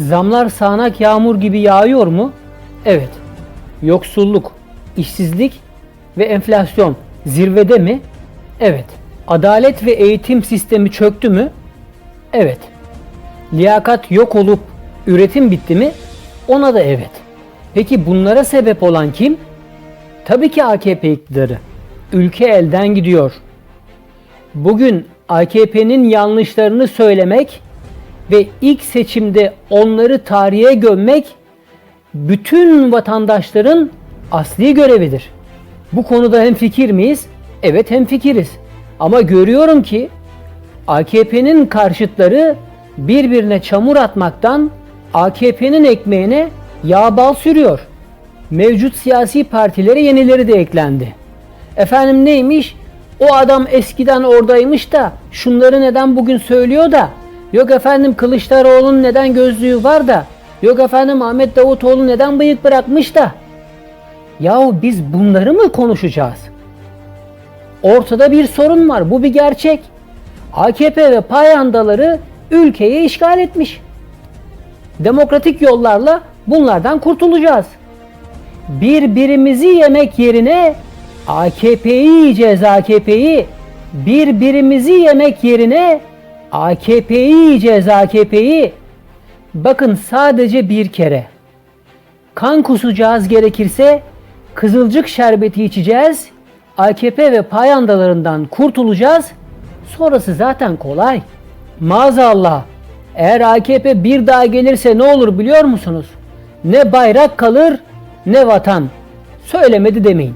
Zamlar sağanak yağmur gibi yağıyor mu? Evet. Yoksulluk, işsizlik ve enflasyon zirvede mi? Evet. Adalet ve eğitim sistemi çöktü mü? Evet. Liyakat yok olup üretim bitti mi? Ona da evet. Peki bunlara sebep olan kim? Tabii ki AKP iktidarı. Ülke elden gidiyor. Bugün AKP'nin yanlışlarını söylemek ve ilk seçimde onları tarihe gömmek bütün vatandaşların asli görevidir. Bu konuda hem fikir miyiz? Evet hem fikiriz. Ama görüyorum ki AKP'nin karşıtları birbirine çamur atmaktan AKP'nin ekmeğine yağ bal sürüyor. Mevcut siyasi partilere yenileri de eklendi. Efendim neymiş? O adam eskiden oradaymış da şunları neden bugün söylüyor da yok efendim Kılıçdaroğlu'nun neden gözlüğü var da yok efendim Ahmet Davutoğlu neden bıyık bırakmış da Yahu biz bunları mı konuşacağız? Ortada bir sorun var. Bu bir gerçek. AKP ve payandaları ülkeyi işgal etmiş. Demokratik yollarla bunlardan kurtulacağız. Birbirimizi yemek yerine AKP'yi yiyeceğiz AKP'yi. Birbirimizi yemek yerine AKP'yi yiyeceğiz AKP'yi. Bakın sadece bir kere. Kan kusacağız gerekirse kızılcık şerbeti içeceğiz. AKP ve payandalarından kurtulacağız. Sonrası zaten kolay. Maazallah. Eğer AKP bir daha gelirse ne olur biliyor musunuz? Ne bayrak kalır ne vatan. Söylemedi demeyin.